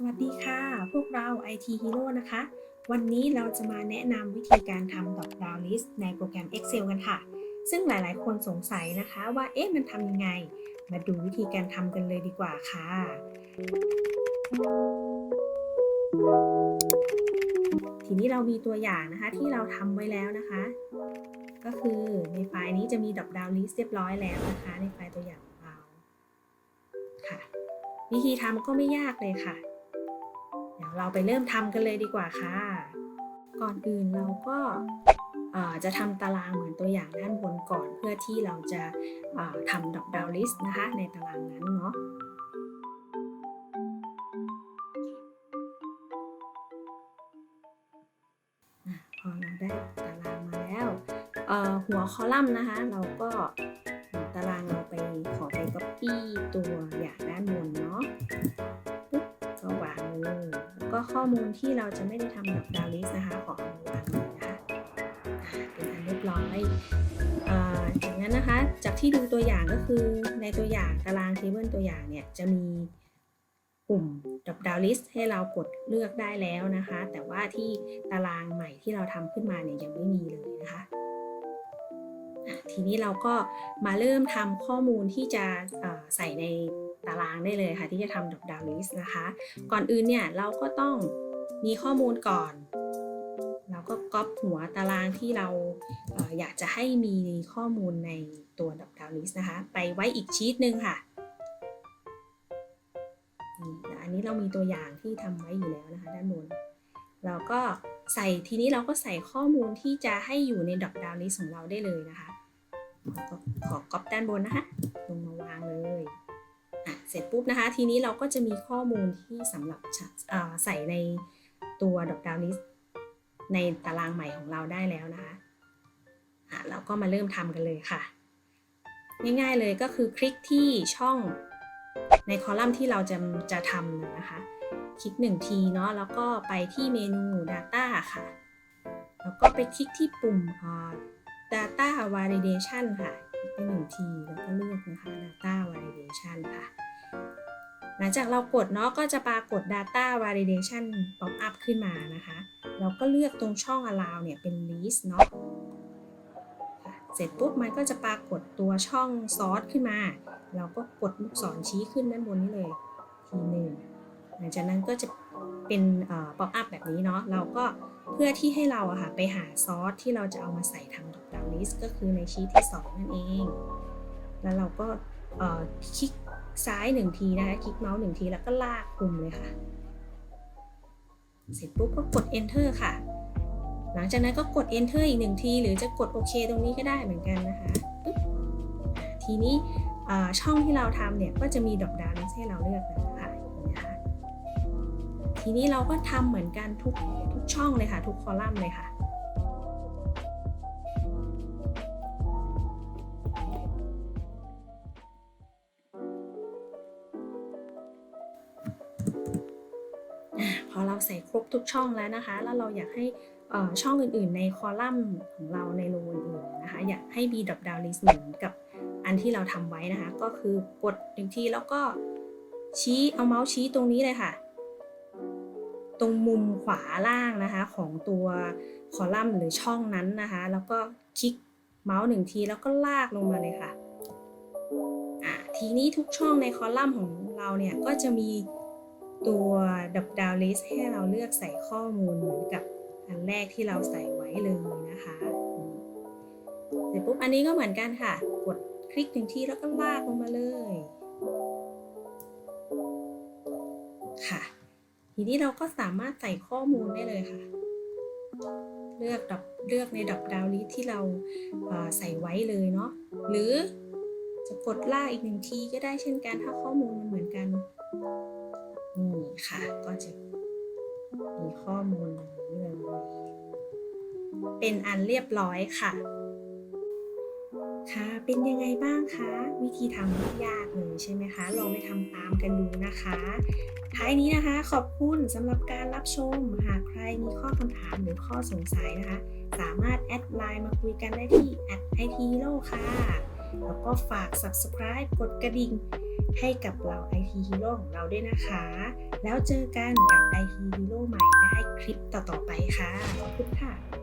สวัสดีค่ะ พวกเรา IT Hero นะคะ วันนี้เราจะมาแนะนำวิธีการทำ drop down list ในโปรแกรม Excel กันค่ะ ซึ่งหลายๆ คนสงสัยนะคะว่า เอ๊ะ มันทำยังไง มาดูวิธีการทำกันเลยดีกว่าค่ะ ทีนี้เรามีตัวอย่างนะคะที่เราทำไว้แล้วนะคะ ก็คือในไฟล์นี้จะมี drop down list เรียบร้อยแล้วนะคะ ในไฟล์ตัวอย่างของเราค่ะ วิธีทำก็ไม่ยากเลยค่ะ ดี๋ยวเราไปเริ่มทำกันเลยดีกว่าค่ะ ก่อนอื่นเราก็จะทำตารางเหมือนตัวอย่างด้านบนก่อนเพื่อที่เราจะทำ drop down list นะคะในตารางนั้นเนาะพอเราได้ตารางมาแล้วหัวคอลัมน์นะคะ เราก็ตารางเราไปขอไป copy ตัวอย่างด้านบนเนาะ ก็ข้อมูลที่เราจะไม่ได้ทำแบบดาวลิสนะคะขอเอามาวางเลยนะคะเป็นอันเรียบร้อยอ่าจากนั้นนะคะ จากที่ดูตัวอย่างก็คือในตัวอย่างตารางเทเบิลตัวอย่างเนี่ยจะมีปุ่ม drop down list ให้เรากดเลือกได้แล้วนะคะ แต่ว่าที่ตารางใหม่ที่เราทำขึ้นมาเนี่ยยังไม่มีเลยนะคะ ทีนี้เราก็มาเริ่มทำข้อมูลที่จะใส่ในตารางได้เลยค่ะ ที่จะทำ drop down list นะคะ ก่อนอื่นเนี่ยเราก็ต้องมีข้อมูลก่อน เราก็ก๊อปหัวตารางที่เราออยากจะให้มีข้อมูลในตัว drop down list นะคะ ไปไว้อีกชีตหนึ่งค่ะอันนี้เรามีตัวอย่างที่ทำไว้อยู่แล้วนะคะ ด้านบนเราก็ใส่ทีนี้เราก็ใส่ข้อมูลที่จะให้อยู่ใน drop down list ของเราได้เลยนะคะ ขอก๊อปด้านบนนะคะ ลงมาวางเลยอะเสร็จปุ๊บนะคะ ทีนี้เราก็จะมีข้อมูลที่สำหรับใส่ในตัว drop down list ในตารางใหม่ของเราได้แล้วนะคะอะเราก็มาเริ่มทำกันเลยค่ะ ง่ายๆเลยก็คือคลิกที่ช่องในคอลัมน์ที่เราจะจะทำนะคะ คลิก 1 ทีเนาะแล้วก็ไปที่เมนู Data ค่ะ แล้วก็ไปคลิกที่ปุ่ม Data Validation ค่ะคลิกไปหนึ่งทีแล้วก็เลือกนะคะ Data Validation ค่ะ หลังจากเรากดเนาะก็จะปรากฏ Data Validation pop up ขึ้นมานะคะ เราก็เลือกตรงช่อง Allow เนี่ยเป็น List เนาะเสร็จปุ๊บมันก็จะปรากฏตัวช่อง Source ขึ้นมา เราก็กดลูกศรชี้ขึ้นด้านบนนี้เลยทีหนึ่งหลังจากนั้นก็จะเป็นป๊อปอัพแบบนี้เนาะเราก็เพื่อที่ให้เราอะค่ะไปหาซอสที่เราจะเอามาใส่ทำ list ก็คือในชีทที่ 2 นั่นเอง แล้วเราก็คลิกซ้าย1ทีนะคะคลิกเมาส์1ทีแล้วก็ลากคุมเลยค่ะ เสร็จปุ๊บก็กด enter ค่ะ หลังจากนั้นก็กด enter อีก1ที หรือจะกดโอเคตรงนี้ก็ได้เหมือนกันนะคะทีนี้ช่องที่เราทำเนี่ยก็จะมี drop down ให้เราเลือกนะคะอย่างนี้นะคะทีนี้เราก็ทำเหมือนกันทุกทุกช่องเลยค่ะ ทุกคอลัมน์เลยค่ะ อะพอเราใส่ครบทุกช่องแล้วนะคะ แล้วเราอยากให้ช่องอื่นๆ ในคอลัมน์ของเราในโรอื่นๆนะคะ อยากให้มี drop down list เหมือนกับอันที่เราทำไว้นะคะ ก็คือกดหนึ่งทีแล้วก็ชี้เอาเมาส์ชี้ตรงนี้เลยค่ะ ตรงมุมขวาล่างนะคะของตัวคอลัมน์หรือช่องนั้นนะคะ แล้วก็คลิกเมาส์หนึ่งทีแล้วก็ลากลงมาเลยค่ะอะทีนี้ทุกช่องในคอลัมน์ของเราเนี่ยก็จะมี ตัว drop down list ให้เราเลือกใส่ข้อมูลเหมือนกับอันแรกที่เราใส่ไว้เลยนะคะเสร็จปุ๊บอันนี้ก็เหมือนกันค่ะ กดคลิกหนึ่งทีแล้วก็ลากลงมาเลย ค่ะ ทีนี้เราก็สามารถใส่ข้อมูลได้เลยค่ะ เลือกดับเลือกในดับดาวลิสที่เราเอ่อใส่ไว้เลยเนาะหรือจะกดลากอีกหนึ่งทีก็ได้เช่นกันถ้าข้อมูลมันเหมือนกัน ค่ะ ก็จะมีข้อมูลนี้เลยเป็นอันเรียบร้อยค่ะ ค่ะ เป็นยังไงบ้างคะ วิธีทำไม่ยากเลยใช่ไหมคะลองไปทำตามกันดูนะคะท้ายนี้นะคะ ขอบคุณสำหรับการรับชม หากใครมีข้อคำถามหรือข้อสงสัยนะคะ สามารถแอดไลน์มาคุยกันได้ที่ @ithero ค่ะ แล้วก็ฝาก subscribe กดกระดิ่ง ให้กับเราไอทีฮีโร่ของเราด้วยนะคะ แล้วเจอกันกับไอทีฮีโร่ใหม่ได้คลิปต่อๆไปค่ะ ขอบคุณค่ะ